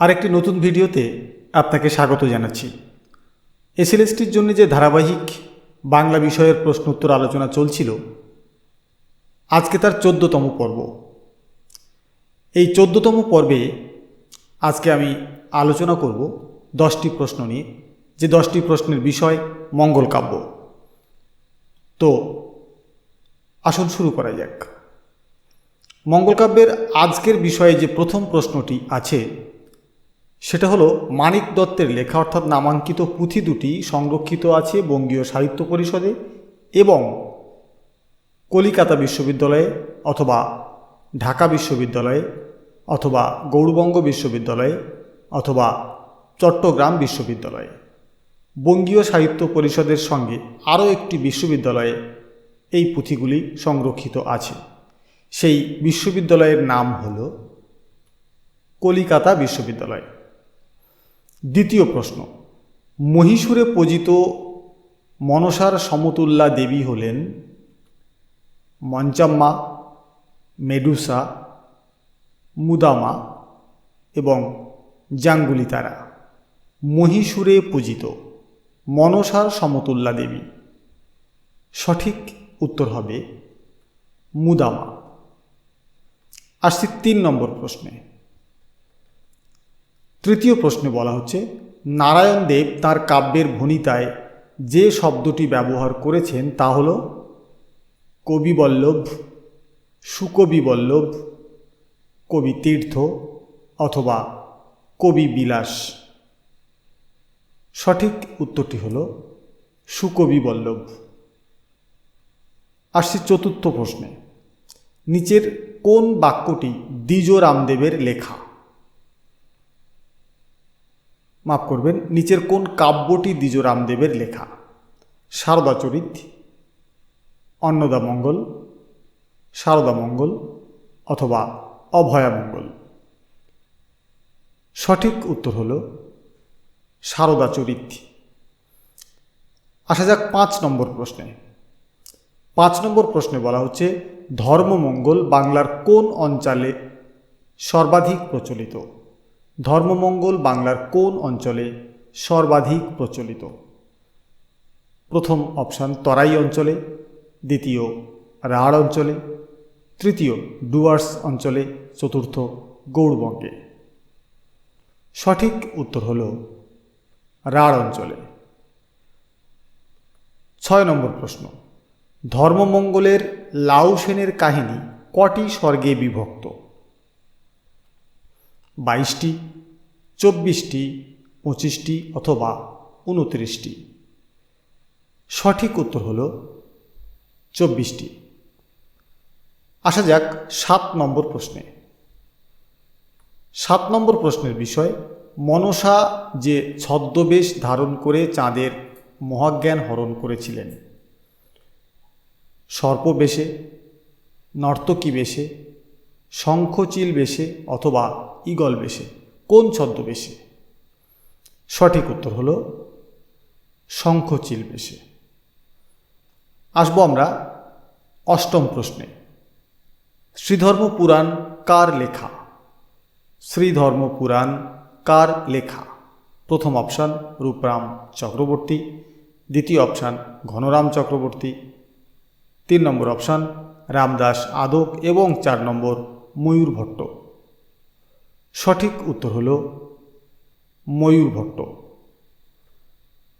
আরেকটি নতুন ভিডিওতে আপনাকে স্বাগত জানাচ্ছি। এসএলএসটির জন্য যে ধারাবাহিক বাংলা বিষয়ের প্রশ্ন উত্তর আলোচনা চলছিল, আজকে তার চোদ্দতম পর্ব। এই চোদ্দতম পর্বে আজকে আমি আলোচনা করব দশটি প্রশ্ন নিয়ে। যে দশটি প্রশ্নের বিষয় মঙ্গল কাব্য। তো আসুন শুরু করা যাক। মঙ্গলকাব্যের আজকের বিষয়ে যে প্রথম প্রশ্নটি আছে সেটা হলো মানিক দত্তের লেখা অর্থাৎ নামাঙ্কিত পুঁথি দুটি সংরক্ষিত আছে বঙ্গীয় সাহিত্য পরিষদে এবং কলিকাতা বিশ্ববিদ্যালয়ে অথবা ঢাকা বিশ্ববিদ্যালয়ে অথবা গৌরবঙ্গ বিশ্ববিদ্যালয়ে অথবা চট্টগ্রাম বিশ্ববিদ্যালয়ে। বঙ্গীয় সাহিত্য পরিষদের সঙ্গে আরও একটি বিশ্ববিদ্যালয়ে এই পুঁথিগুলি সংরক্ষিত আছে। সেই বিশ্ববিদ্যালয়ের নাম হল কলিকাতা বিশ্ববিদ্যালয়। দ্বিতীয় প্রশ্ন। মহীশূরে পূজিত মনসার সমতুল্লা দেবী হলেন মঞ্চাম্মা, মেডুসা, মুদামা এবং জাঙ্গুলি তারা মহীশূরে পূজিত মনসার সমতুল্লা দেবী। সঠিক উত্তর হবে মুদামা। আসছি তিন নম্বর প্রশ্নে। তৃতীয় প্রশ্নে বলা হচ্ছে, নারায়ণ দেব তার কাব্যের ভণিতায় যে শব্দটি ব্যবহার করেছেন তা হল কবিবল্লভ সুকবি বল্লভ, কবি তীর্থ অথবা কবি বিলাস। সঠিক উত্তরটি হল সুকবি বল্লভ। আসছি চতুর্থ প্রশ্নে, নিচের কোন বাক্যটি দ্বিজ রামদেবের লেখা? মাফ করবেন, নিচের কোন কাব্যটি দ্বিজ রামদেবের লেখা? সারদাচরিত অন্নদামঙ্গল সারদামঙ্গল অথবা অভয়ামঙ্গল। সঠিক উত্তর হল সারদাচরিত আসা যাক পাঁচ নম্বর প্রশ্নে। পাঁচ নম্বর প্রশ্নে বলা হচ্ছে, ধর্মমঙ্গল বাংলার কোন অঞ্চলে সর্বাধিক প্রচলিত? ধর্মমঙ্গল বাংলার কোন অঞ্চলে সর্বাধিক প্রচলিত? প্রথম অপশান তরাই অঞ্চলে, দ্বিতীয় রাঢ় অঞ্চলে, তৃতীয় ডুয়ার্স অঞ্চলে, চতুর্থ গৌড়বঙ্গে। সঠিক উত্তর হল রাঢ় অঞ্চলে। ছয় নম্বর প্রশ্ন, ধর্মমঙ্গলের লাউসেনের কাহিনী কটি স্বর্গে বিভক্ত? বাইশটি, চব্বিশটি, পঁচিশটি অথবা উনত্রিশটি সঠিক উত্তর হল চব্বিশটি। আসা যাক সাত নম্বর প্রশ্নে। সাত নম্বর প্রশ্নের বিষয়, মনসা যে ছদ্মবেশ ধারণ করে চাঁদের মহাজ্ঞান হরণ করেছিলেন। সর্পবেশে, নর্তকী বেশে শঙ্খচিল বেশে অথবা ইগল বেশে, কোন ছদ্মবেশে সঠিক উত্তর হল শঙ্খচিল বেশে। আসব আমরা অষ্টম প্রশ্নে। শ্রীধর্ম পুরাণ কার লেখা? শ্রীধর্ম পুরাণ কার লেখা? প্রথম অপশান রূপরাম চক্রবর্তী, দ্বিতীয় অপশান ঘনরাম চক্রবর্তী, তিন নম্বর অপশান রামদাস আদক এবং চার নম্বর ময়ূর ভট্ট। সঠিক উত্তর হল ময়ূর ভট্ট।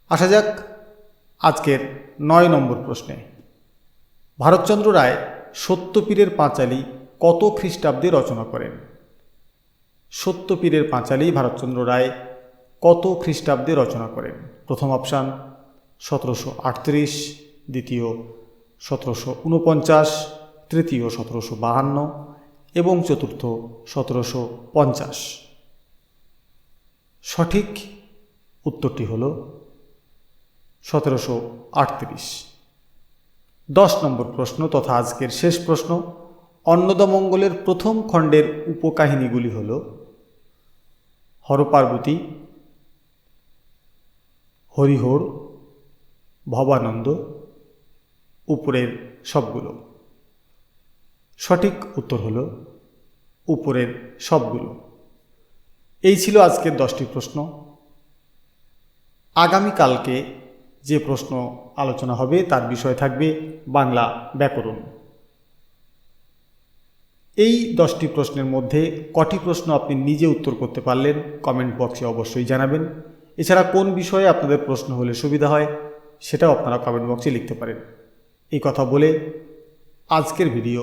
আসা যাক আজকের নয় নম্বর প্রশ্নে। ভারতচন্দ্র রায় সত্যপীরের পাঁচালী কত খ্রিস্টাব্দে রচনা করেন? সত্যপীরের পাঁচালী ভারতচন্দ্র রায় কত খ্রিস্টাব্দে রচনা করেন? প্রথম অপশান সতেরোশো আটত্রিশ, দ্বিতীয় সতেরোশো উনপঞ্চাশ, তৃতীয় সতেরোশো বাহান্ন এবং চতুর্থ সতেরোশো পঞ্চাশ। সঠিক উত্তরটি হল সতেরোশো আটত্রিশ। দশ নম্বর প্রশ্ন তথা আজকের শেষ প্রশ্ন অন্নদমঙ্গলের প্রথম খণ্ডের উপকাহিনীগুলি হল হরপার্বতী, হরিহর, ভবানন্দ, উপরের সবগুলো। সঠিক উত্তর হল উপরের সবগুলো। এই ছিল আজকের দশটি প্রশ্ন। আগামীকালকে যে প্রশ্ন আলোচনা হবে তার বিষয় থাকবে বাংলা ব্যাকরণ। এই দশটি প্রশ্নের মধ্যে কটি প্রশ্ন আপনি নিজে উত্তর করতে পারলেন কমেন্ট বক্সে অবশ্যই জানাবেন। এছাড়া কোন বিষয়ে আপনাদের প্রশ্ন হলে সুবিধা হয় সেটাও আপনারা কমেন্ট বক্সে লিখতে পারেন। এই কথা বলে আজকের ভিডিও